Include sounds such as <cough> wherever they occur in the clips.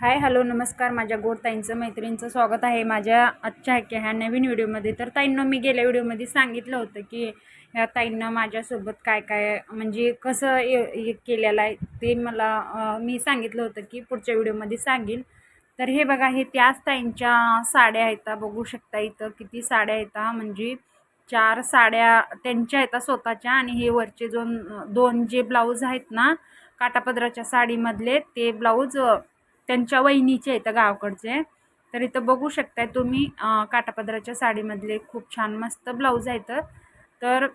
Hi hello नमस्कार. माझ्या गोड ताईंचं मैत्रिणींचं स्वागत आहे माझ्या आजच्या ह्या ह्या नवीन व्हिडिओमध्ये. तर ताईंना मी गेल्या व्हिडिओमध्ये सांगितलं होतं की ह्या ताईंनं माझ्यासोबत काय काय म्हणजे कसं हे हे केलेलं आहे ते मला मी सांगितलं होतं की पुढच्या व्हिडिओमध्ये सांगेन. तर हे बघा हे त्याच ताईंच्या साड्या आहेत. बघू शकता इथं किती साड्या आहेत. म्हणजे चार साड्या त्यांच्या आहेत स्वतःच्या आणि हे वरचे दोन दोन जे ब्लाऊज आहेत ना काटापदराच्या साडीमधले ते ब्लाऊज त्यांच्या वहिनीचे आहेत गावाकडचे. तर इथं बघू शकताय तुम्ही काटापदराच्या साडीमधले खूप छान मस्त ब्लाऊज आहेत. तर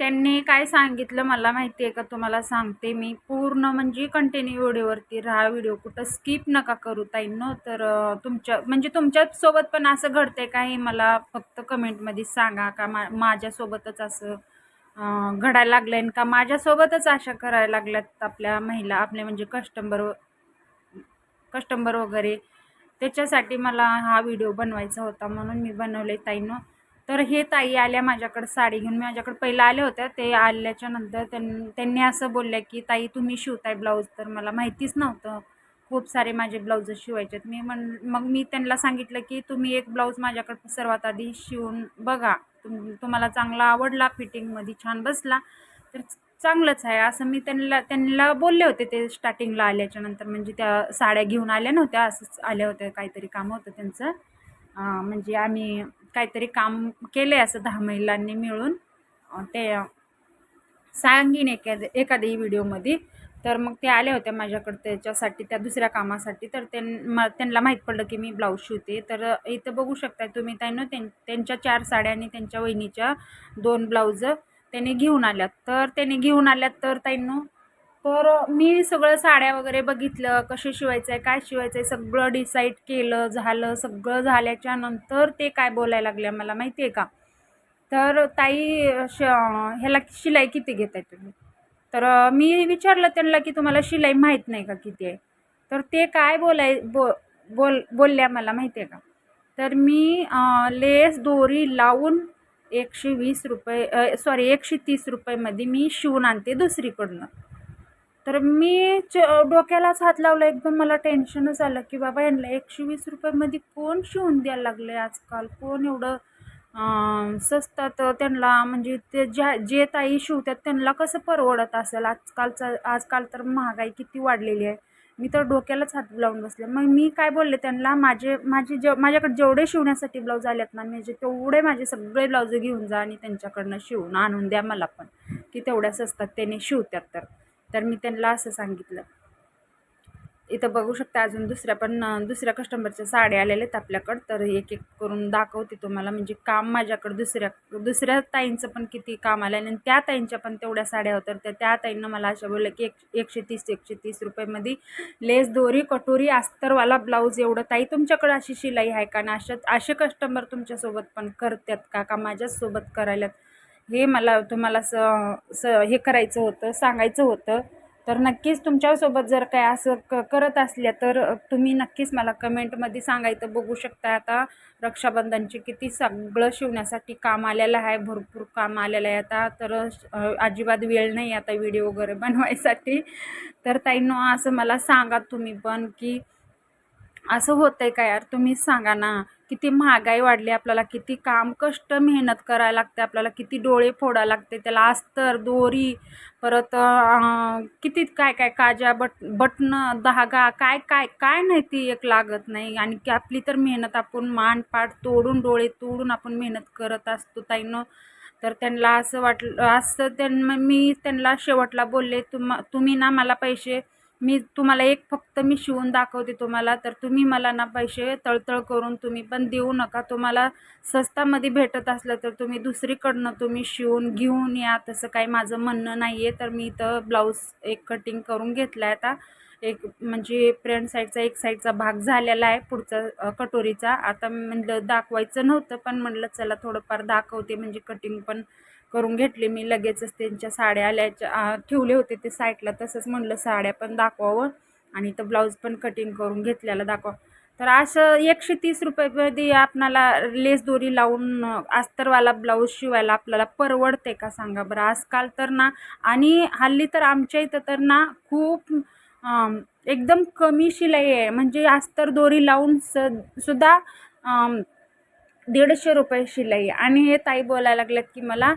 त्यांनी काय सांगितलं मला माहिती आहे का? तुम्हाला सांगते मी. पूर्ण म्हणजे कंटिन्यू व्हिडिओवरती राहा. व्हिडिओ कुठं स्किप नका करू ताईंनो. तर तुमच्या म्हणजे तुमच्यासोबत पण असं घडतंय का हे मला फक्त कमेंटमध्ये सांगा का मा माझ्यासोबतच असं घडायला लागलं आहे का माझ्यासोबतच अशा करायला लागल्यात आपल्या महिला आपले म्हणजे कस्टमर कस्टंबर वगैरे. त्याच्यासाठी मला हा व्हिडिओ बनवायचा होता म्हणून मी बनवले ताईनं. तर हे ताई आल्या माझ्याकडे साडी घेऊन. माझ्याकडे पहिलं आल्या होत्या ते आल्याच्यानंतर त्यां त्यांनी असं बोलल्या की ताई तुम्ही शिवताय ब्लाऊज तर मला माहितीच नव्हतं. खूप सारे माझे ब्लाऊज शिवायचे आहेत मी म्हण मग मी त्यांना सांगितलं की तुम्ही एक ब्लाऊज माझ्याकडे सर्वात आधी शिवून बघा. तुम तुम्हाला चांगला आवडला फिटिंगमध्ये छान बसला. तर चांगलंच आहे. असं मी त्यांना त्यांना बोलले होते ते स्टार्टिंगला आल्याच्यानंतर. म्हणजे त्या साड्या घेऊन आल्या नव्हत्या. असंच आल्या होत्या काहीतरी काम होतं त्यांचं. म्हणजे आम्ही काहीतरी काम केलं आहे असं दहा महिलांनी मिळून. ते सांगीन एखाद्या एखाद्याही व्हिडिओमध्ये. तर मग ते आल्या होत्या माझ्याकडं. त्याच्यासाठी त्या दुसऱ्या कामासाठी. तर त्यां त्यांना माहीत पडलं की मी ब्लाऊज शिवते. तर इथं बघू शकता तुम्ही त्यांना त्यां त्यांच्या चार साड्या आणि त्यांच्या वहिनीच्या दोन ब्लाऊज त्याने घेऊन आल्यात. तर त्याने घेऊन आल्यात तर ताईंनो तर मी सगळं साड्या वगैरे बघितलं कसे शिवायचं आहे काय शिवायचं आहे सगळं डिसाईड केलं झालं सगळं झाल्याच्यानंतर ते काय बोलायला लागल्या मला माहिती आहे का? तर ताई श ह्याला शिलाई किती घेत आहे तुम्ही? तर मी विचारलं त्यांना की तुम्हाला शिलाई माहीत नाही का किती आहे? तर ते काय बोलाय बो बोल बोलल्या मला माहिती आहे का? तर मी लेस दोरी लावून एकशे वीस रुपये सॉरी एकशे तीस रुपयेमध्ये मी शिवून आणते दुसरीकडनं. तर मी च डोक्यालाच हात लावला एकदम मला टेन्शनच आलं की बाबा यांना एकशे वीस रुपयामध्ये कोण शिवून द्यायला लागले आजकाल? कोण एवढं सस्तात स्वस्तात त्यांना म्हणजे ते ज्या जे ताई शिवतात त्यांना कसं परवडत असेल? आजकालचं आजकाल तर महागाई किती वाढलेली आहे. मी तर डोक्यालाच हात लावून बसले. मग मी काय बोलले त्यांना माझे माझे जे माझ्याकडे जेवढे शिवण्यासाठी ब्लाऊज आलेत ना म्हणजे तेवढे माझे सगळे ब्लाऊज घेऊन जा आणि त्यांच्याकडनं शिवून आणून द्या मला पण की तेवढ्या स्वस्तात त्याने शिवतात तर. तर मी त्यांना असं सांगितलं. इथं बघू शकता अजून दुसऱ्या पण दुसऱ्या कस्टमरच्या साड्या आलेल्या आहेत आपल्याकडं. तर एक एक करून दाखवते तुम्हाला. म्हणजे काम माझ्याकडं दुसऱ्या दुसऱ्या ताईंचं पण किती काम आलं आणि त्या ताईंच्या पण तेवढ्या साड्या होत्या. तर त्या ताईंनं मला अशा बोलल्या की एक एकशे तीस एकशे तीस रुपयेमध्ये लेस दोरी कटोरी अस्तरवाला ब्लाऊज एवढं. ताई तुमच्याकडं अशी शिलाई आहे का? आणि अशा असे कस्टमर तुमच्यासोबत पण करतात का? का माझ्याचसोबत करायला हे मला तुम्हाला स स हे करायचं होतं सांगायचं होतं. तर नक्कीच तुमच्यासोबत जर काय असं क करत असल्या तर तुम्ही नक्कीच मला कमेंटमध्ये सांगायचं बघू शकता. आता रक्षाबंधनचे किती सगळं शिवण्यासाठी काम आलेलं आहे भरपूर काम आलेलं आहे. आता तर अजिबात वेळ नाही आता व्हिडिओ वगैरे <laughs> बनवायसाठी. तर ताईंनो असं मला सांगा तुम्ही पण की असं होतं आहे का यार? तुम्हीच सांगा ना. किती महागाई वाढली आपल्याला किती काम कष्ट मेहनत करायला लागते आपल्याला किती डोळे फोडा लागते त्याला अस्तर दोरी परत किती काय काय काजा बट बटणं धागा काय काय काय नाही ती एक लागत नाही. आणि की आपली तर मेहनत आपण मान पाठ तोडून डोळे तोडून आपण मेहनत करत असतो ताईनं. तर त्यांना असं वाटलं असं त्यां मी त्यांना शेवटला बोलले तुम तुम्ही ना मला पैसे मी तुम्हाला एक फक्त मी शिवून दाखवते तुम्हाला तर तुम्ही मला ना पैसे तळतळ करून तुम्ही पण देऊ नका. तुम्हाला स्वस्तामध्ये भेटत असलं तर तुम्ही दुसरीकडनं तुम्ही शिवून घेऊन या. तसं काही माझं म्हणणं नाही आहे तर मी इथं ब्लाऊज एक कटिंग करून घेतला आहे आता. एक म्हणजे फ्रंट साईडचा एक साईडचा भाग झालेला आहे पुढचा कटोरीचा. आता म्हणलं दाखवायचं नव्हतं पण म्हणलं चला थोडंफार दाखवते म्हणजे कटिंग पण करून घेतले. मी लगेचच त्यांच्या साड्या आल्याच्या ठेवले होते ते साईडला तसंच म्हणलं साड्या पण दाखवावं आणि तर ब्लाऊज पण कटिंग करून घेतल्याला दाखवा. तर असं एकशे तीस रुपयामध्ये आपणाला लेस दोरी लावून अस्तरवाला ब्लाऊज शिवायला आपल्याला परवडते का सांगा बरं? आजकाल तर ना आणि हल्ली तर आमच्या इथं तर ना खूप एकदम कमी शिलाई आहे. म्हणजे अस्तर दोरी लावून स सुद्धा दीडशे रुपये शिलाई. आहे. आणि हे ताई बोलायला लागल्यात की मला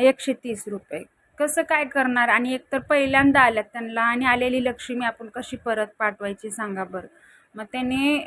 एकशे तीस रुपये. कसं काय करणार? आणि एकतर पहिल्यांदा आल्यात त्यांना आणि आलेली लक्ष्मी आपण कशी परत पाठवायची सांगा बरं. मग त्यांनी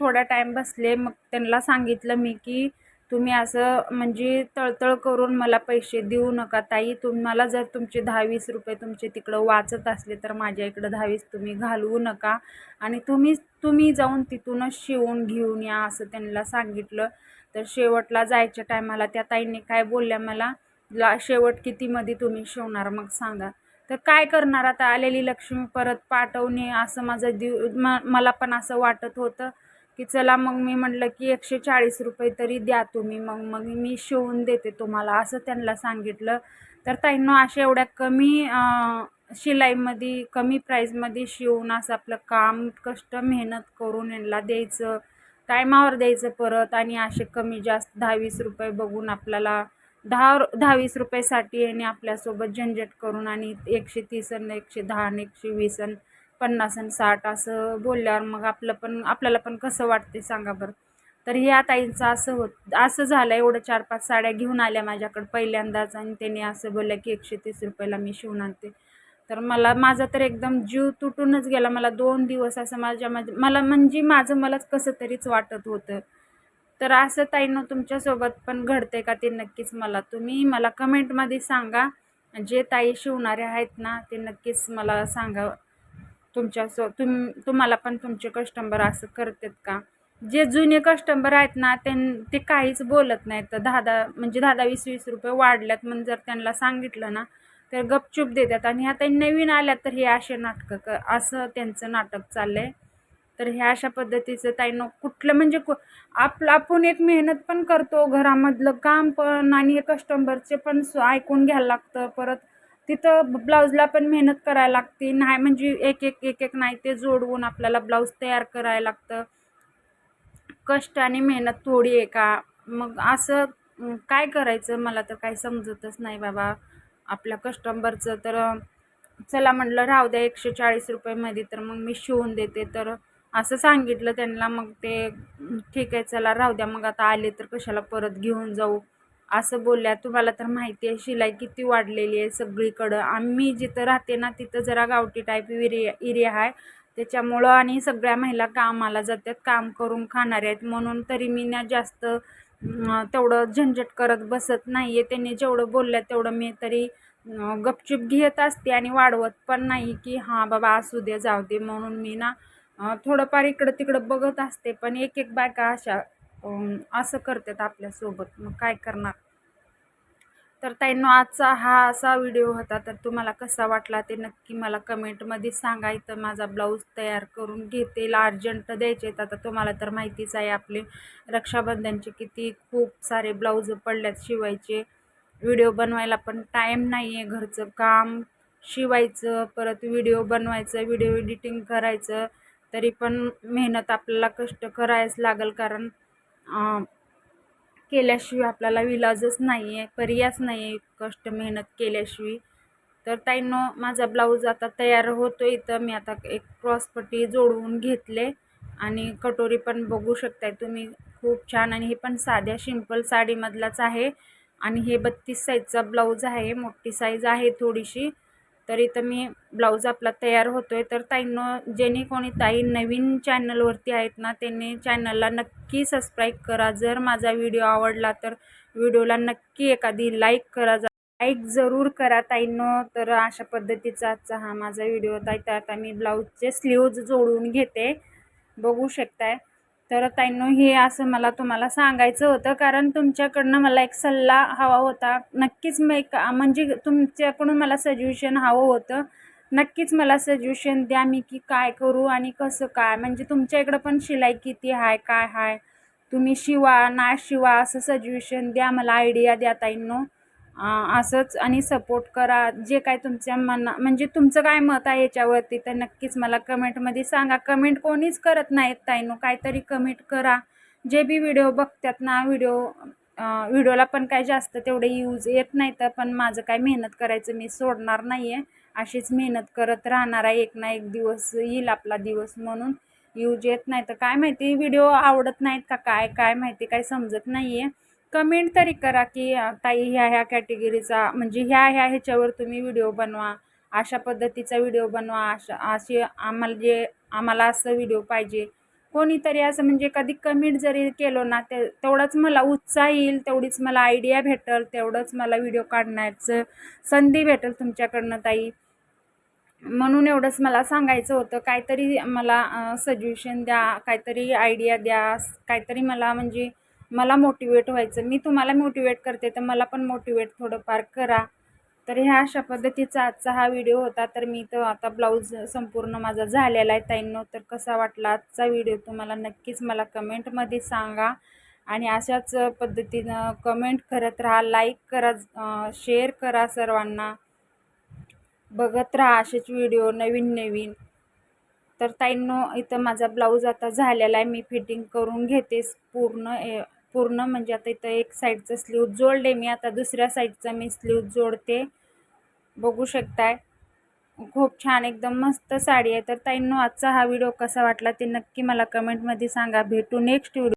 थोडा टाईम बसले. मग त्यांना सांगितलं मी की तुम्ही असं म्हणजे तळतळ करून मला पैसे देऊ नका ताई. तुम्हाला जर तुमचे दहावीस रुपये तुमचे तिकडं वाचत असले तर माझ्या इकडं दहावीस तुम्ही घालवू नका. आणि तुम्ही तुम्ही जाऊन तिथूनच शिवून घेऊन या असं त्यांना सांगितलं. तर शेवटला जायच्या टायमाला त्या ताईंनी काय बोलल्या मला ला शेवट कितीमध्ये तुम्ही शिवणार मग सांगा. तर काय करणार आता? आलेली लक्ष्मी परत पाठवणे असं माझं दिव म मला पण असं वाटत होतं की चला मग मी म्हटलं की एकशे चाळीस रुपये तरी द्या तुम्ही मग मग मी शिवून देते तुम्हाला असं त्यांना सांगितलं. तर ताईंनो अशा एवढ्या कमी शिलाईमध्ये कमी प्राईजमध्ये शिवून असं आपलं काम कष्ट मेहनत करून यांना द्यायचं टायमावर द्यायचं परत आणि असे कमी जास्त दहा वीस रुपये बघून आपल्याला दहा दहा वीस रुपयेसाठी याने आपल्यासोबत झंझट करून आणि एकशे तीस आणि एकशे दहा आणि एकशे वीस आणि पन्नास आणि साठ असं बोलल्यावर मग आपलं पण आपल्याला पण कसं वाटते सांगा बरं. तर ह्या ताईंचं असं होत असं झालं एवढं चार पाच साड्या घेऊन आल्या माझ्याकडं पहिल्यांदाच आणि त्याने असं बोललं की एकशे तीस रुपयाला मी शिवून आणते. तर मला माझा तर एकदम जीव तुटूनच गेला. मला दोन दिवस असं माझ्या मला म्हणजे माझं मलाच कसं तरीच वाटत होतं. तर असं ताईनं तुमच्यासोबत पण घडते का ते नक्कीच मला तुम्ही मला कमेंटमध्ये सांगा. जे ताई शिवणारे आहेत ना ते नक्कीच मला सांगा. तुमच्या सो तुम तुम्हाला पण तुमचे कस्टमर असं करतात का? जे जुने कस्टमर आहेत ना त्यां ते काहीच बोलत नाहीत. तर दहा दहा म्हणजे दहा दहा वीस वीस रुपये वाढल्यात मग जर त्यांना सांगितलं ना तर गपचूप देतात. आणि आता नवीन आल्यात तर हे असे नाटकं क असं त्यांचं नाटक चाललं आहे तर ह्या अशा पद्धतीचं ताईनं कुठलं म्हणजे कु आपलं आपण एक मेहनत पण करतो घरामधलं काम पण आणि कस्टमरचे पण ऐकून घ्यायला लागतं. परत तिथं ब्लाऊजला पण मेहनत करायला लागते. नाही म्हणजे एक एक एक एक नाही ते जोडवून आपल्याला ब्लाऊज तयार करायला लागतं. कष्ट आणि मेहनत थोडी आहे का? मग असं काय करायचं? मला तर काही समजतच नाही बाबा. आपल्या कस्टमरचं तर चला म्हटलं राहू द्या एकशे चाळीस रुपयेमध्ये तर मग मी शिवून देते. तर असं सांगितलं त्यांना मग ते ठीक आहे चला राहू द्या मग आता आले तर कशाला परत घेऊन जाऊ? असं बोलल्या. तुम्हाला तर माहिती आहे शिलाई किती वाढलेली आहे सगळीकडं. आम्ही जिथं राहते ना तिथं जरा गावठी टाईप एरिया एरिया आहे. त्याच्यामुळं आणि सगळ्या महिला कामाला जातात काम करून खाणाऱ्या आहेत. म्हणून तरी मी ना जास्त तेवढं झंझट करत बसत नाही आहे त्यांनी जेवढं बोलल्या तेवढं मी तरी गपचूप घेत असते आणि वाढवत पण नाही की हां बाबा असू दे जाऊ दे. म्हणून मी ना थोडंफार इकडं तिकडं बघत असते पण एक एक बायका अशा असं करतात आपल्यासोबत. मग काय करणार? तर ताईंनो आजचा हा असा व्हिडिओ होता. तर तुम्हाला कसा वाटला ते नक्की मला कमेंटमध्ये सांगा. इथं माझा ब्लाऊज तयार करून घेते अर्जंट द्यायचे आहेत. आता तुम्हाला तर माहितीच आहे आपले रक्षाबंधनचे किती खूप सारे ब्लाऊज पडल्यात शिवायचे. व्हिडिओ बनवायला पण टाईम नाही आहे घरचं काम शिवायचं परत व्हिडिओ बनवायचं व्हिडिओ एडिटिंग करायचं. तरी पण मेहनत आपल्याला कष्ट करायच लागेल कारण केल्याशिवाय आपल्याला विलाजच नाही आहे पर्यायच नाही आहे कष्ट मेहनत केल्याशिवाय. तर ताईनो माझा ब्लाऊज आता तयार होतो इथं. मी आता एक क्रॉसपट्टी जोडवून घेतले आणि कटोरी पण बघू शकताय तुम्ही. खूप छान आणि हे पण साध्या सिंपल साडीमधलाच आहे. आणि हे बत्तीस साईजचा ब्लाऊज आहे. मोठी साईज आहे थोडीशी. तर इथं मी ब्लाऊज आपला तयार होतो आहे तर ताईंनो जेणे कोणी ताई नवीन चॅनलवरती आहेत ना त्यांनी चॅनलला नक्की सबस्क्राईब करा. जर माझा व्हिडिओ आवडला तर व्हिडिओला नक्की एखादी लाईक करा. लाईक जरूर करा ताईंनो. तर अशा पद्धतीचा आजचा हा माझा व्हिडिओ होता. तर आता मी ब्लाऊजचे स्लीव्ज जोडून घेते. बघू शकताय. तर ताईंनो हे असं मला तुम्हाला सांगायचं होतं कारण तुमच्याकडनं मला एक सल्ला हवा होता. नक्कीच मी एक म्हणजे तुमच्याकडून मला सजेशन हवं होतं. नक्कीच मला सजेशन द्या मी की काय करू आणि कसं काय. म्हणजे तुमच्या इकडं पण शिलाई किती आहे काय आहे तुम्ही शिवा ना शिवा असं सजेशन द्या मला आयडिया द्या ताईंनो. असंच आणि सपोर्ट करा. जे काय तुमच्या मना म्हणजे तुमचं काय मत आहे याच्यावरती तर नक्कीच मला कमेंटमध्ये सांगा. कमेंट कोणीच करत नाहीत ताईनो. काहीतरी कमेंट करा. जे बी व्हिडिओ बघतात ना व्हिडिओ व्हिडिओला पण काय जास्त तेवढे यूज येत नाही तर पण माझं काय मेहनत करायचं मी सोडणार नाही आहे अशीच मेहनत करत राहणार आहे. एक ना एक दिवस येईल आपला दिवस म्हणून यूज येत नाही. तर काय माहिती व्हिडिओ आवडत नाहीत का काय काय माहिती काय समजत नाही आहे कमेंट तरी करा की ताई ह्या ह्या कॅटेगरीचा म्हणजे ह्या ह्या ह्याच्यावर तुम्ही व्हिडिओ बनवा अशा पद्धतीचा व्हिडिओ बनवा अशा असे आम्हाला जे आम्हाला असं व्हिडिओ पाहिजे. कोणीतरी असं म्हणजे कधी कमेंट जरी केलं ना ते तेवढंच मला उत्साह येईल तेवढीच मला आयडिया भेटल तेवढंच मला व्हिडिओ काढण्याचं संधी भेटेल तुमच्याकडनं ताई. म्हणून एवढंच मला सांगायचं होतं काहीतरी मला सजेशन द्या काहीतरी आयडिया द्या काहीतरी मला म्हणजे मला मोटिवेट व्हायचं. मी तुम्हाला मोटिवेट करते तर मला पण मोटिवेट थोडंफार करा. तर ह्या अशा पद्धतीचा आजचा हा व्हिडिओ होता. तर मी तर आता ब्लाऊज संपूर्ण माझा झालेला आहे ताईंनो. तर कसा वाटला आजचा व्हिडिओ तुम्हाला नक्कीच मला कमेंटमध्ये सांगा. आणि अशाच पद्धतीनं कमेंट करत राहा लाईक करा शेअर करा सर्वांना. बघत राहा असेच व्हिडिओ नवीन नवीन. तर ताईंनो इथं माझा ब्लाऊज आता झालेला आहे. मी फिटिंग करून घेतेस पूर्ण. ए- पूर्ण म्हणजे आता इथं एक साईडचं स्लीव जोडले मी आता दुसऱ्या साईडचा मी स्लीव जोडते. बघू शकताय. खूप छान एकदम मस्त साडी आहे. तर ताईंनो आजचा हा व्हिडिओ कसा वाटला ते नक्की मला कमेंटमध्ये सांगा. भेटू नेक्स्ट व्हिडिओ